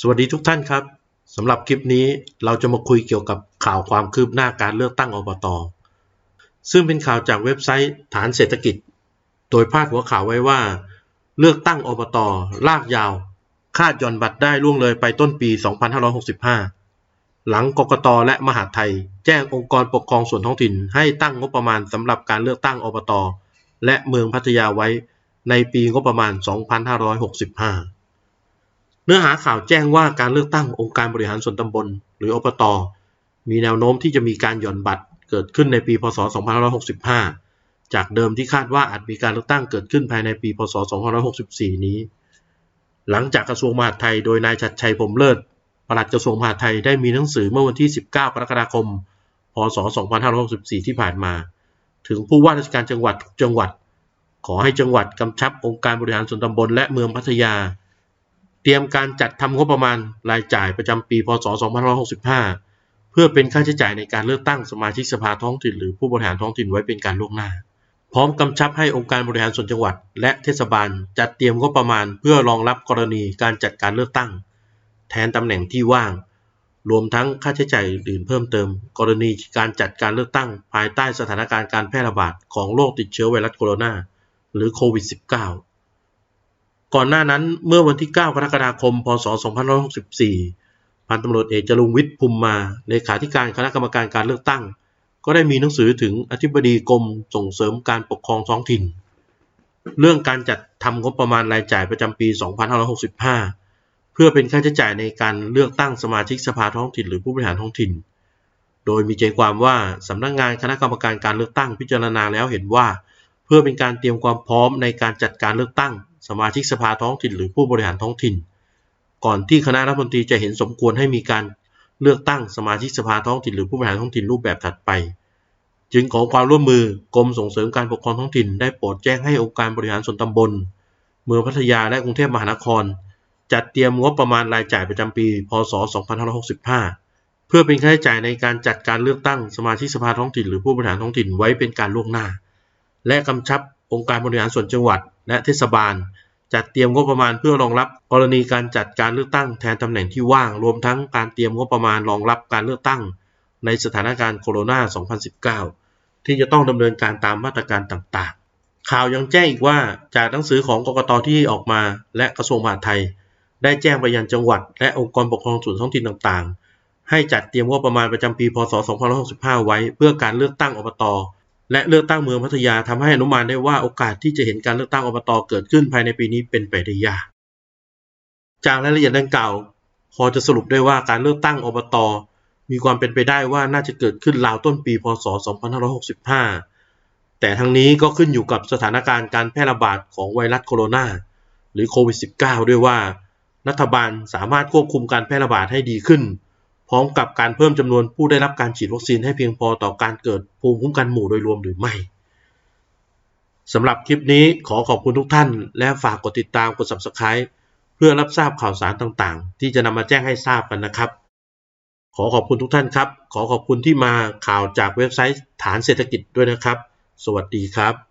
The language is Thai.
สวัสดีทุกท่านครับสำหรับคลิปนี้เราจะมาคุยเกี่ยวกับข่าวความคืบหน้าการเลือกตั้งอบต ซึ่งเป็นข่าวจากเว็บไซต์ฐานเศรษฐกิจ โดยพาดหัวข่าวไว้ว่า เลือกตั้งอบต ลากยาว คาดย่อนบัตรได้ล่วงเลยไปต้นปี 2565 หลังกกตและมหาดไทย แจ้งองค์กรปกครองส่วนท้องถิ่น ให้ตั้งงบประมาณสำหรับการเลือกตั้งอบต และเมืองพัทยาไว้ในปีงบประมาณ 2565 เนื้อหาข่าวแจ้งว่าการเลือกตั้งองค์การบริหารส่วนตำบล หรืออบตมีแนวโน้มที่จะมีการหย่อนบัตรเกิดขึ้นในปี พศ 2565 จากเดิมที่คาดว่าอาจมีการเลือกตั้งเกิดขึ้นภายในปี พศ 2564 นี้ หลังจากกระทรวงมหาดไทยโดยนายชัดชัยพรมเลิศปลัดกระทรวงมหาดไทยได้มีหนังสือเมื่อวันที่ 19 กรกฎาคม พศ 2564 ที่ผ่านมา ถึงผู้ว่าราชการจังหวัดทุกจังหวัด ขอให้จังหวัดกำชับองค์การบริหารส่วนตำบลและเมืองพัทยา เตรียมการจัดทำงบประมาณรายจ่ายประจำปี พศ 2565 เพื่อเป็นค่าใช้จ่ายในการเลือกตั้งสมาชิกสภาท้องถิ่นหรือผู้บริหารท้องถิ่นไว้เป็นการล่วงหน้า พร้อมกำชับให้องค์การบริหารส่วนจังหวัด และเทศบาลจัดเตรียมงบประมาณ เพื่อรองรับกรณีการจัดการเลือกตั้ง แทนตำแหน่งที่ว่าง รวมทั้งค่าใช้จ่ายอื่นเพิ่มเติม กรณีการจัดการเลือกตั้ง ภายใต้สถานการณ์การแพร่ระบาดของโรคติดเชื้อไวรัสโคโรนาหรือโควิด -19 ก่อนหน้านั้นเมื่อวันที่ 9 กรกฎาคม พศ 2564 พันตำรวจเอกจรุงวิทย์ภูมิมาเลขาธิการคณะกรรมการการเลือกตั้ง ก็ได้มีหนังสือถึงอธิบดีกรมส่งเสริมการปกครองท้องถิ่น เรื่องการจัดทำงบประมาณรายจ่ายประจำปี 2565 เพื่อเป็นค่าใช้จ่ายในการเลือกตั้งสมาชิกสภาท้องถิ่นหรือผู้บริหารท้องถิ่น โดยมีใจความว่าสำนักงงานคณะกรรมการการเลือกตั้งพิจารณาแล้วเห็นว่า เพื่อเป็นการเตรียมความพร้อมในการจัดการเลือกตั้ง สมาชิกสภาท้องถิ่นหรือผู้บริหารท้องถิ่น ก่อนที่คณะรัฐมนตรีจะเห็นสมควรให้มีการเลือกตั้งสมาชิกสภาท้องถิ่นหรือผู้บริหารท้องถิ่นรูปแบบถัดไป จึงขอความร่วมมือกรมส่งเสริมการปกครองท้องถิ่น ได้โปรดแจ้งให้องค์การบริหารส่วนตำบล เมืองพัทยาและกรุงเทพมหานคร จัดเตรียมงบประมาณรายจ่ายประจำปี พศ 2565 เพื่อเป็นค่าใช้จ่ายในการจัดการเลือกตั้งสมาชิกสภาท้องถิ่นหรือผู้บริหารท้องถิ่นไว้เป็นการล่วงหน้า และกำชับ องค์การบริหารส่วนจังหวัด และเทศบาล จัดเตรียมงบประมาณเพื่อรองรับกรณีการจัดการเลือกตั้งแทนตำแหน่งที่ว่าง รวมทั้งการเตรียมงบประมาณรองรับการเลือกตั้ง ในสถานการณ์โคโรนา2019 ที่จะต้องดำเนินการตามมาตรการต่างๆ ข่าวยังแจ้งอีกว่าจากหนังสือของกกตที่ออกมา และกระทรวงมหาดไทย ได้แจ้งไปยังจังหวัด และองค์กรปกครองส่วนท้องถิ่นต่างๆ ให้จัดเตรียมงบประมาณประจำปี พศ 2565 ไว้ เพื่อการเลือกตั้งอบต และเลือกตั้งเมืองพัทยาทำให้อนุมานได้ว่าโอกาสที่จะเห็นการเลือกตั้งอบตเกิดขึ้นภายในปีนี้เป็นไปได้ยาก จากรายละเอียดดังกล่าวพอจะสรุปได้ว่าการเลือกตั้งอบตมีความเป็นไปได้ว่าน่าจะเกิดขึ้นราวต้นปีพศ 2565 แต่ทั้งนี้ก็ขึ้นอยู่กับสถานการณ์การแพร่ระบาดของไวรัสโคโรนาหรือโควิด -19 ด้วยว่า รัฐบาลสามารถควบคุมการแพร่ระบาดให้ดีขึ้น พร้อมกับการเพิ่มจำนวนผู้ได้รับการฉีดวัคซีนให้เพียงพอต่อการเกิดภูมิคุ้มกันหมู่โดยรวมหรือไม่สำหรับคลิปนี้ขอขอบคุณทุกท่าน และฝากกดติดตามกด subscribe เพื่อรับทราบข่าวสารต่างๆ ที่จะนำมาแจ้งให้ทราบกันนะครับ ขอขอบคุณทุกท่านครับ ขอขอบคุณที่มาข่าวจากเว็บไซต์ฐานเศรษฐกิจด้วยนะครับ สวัสดีครับ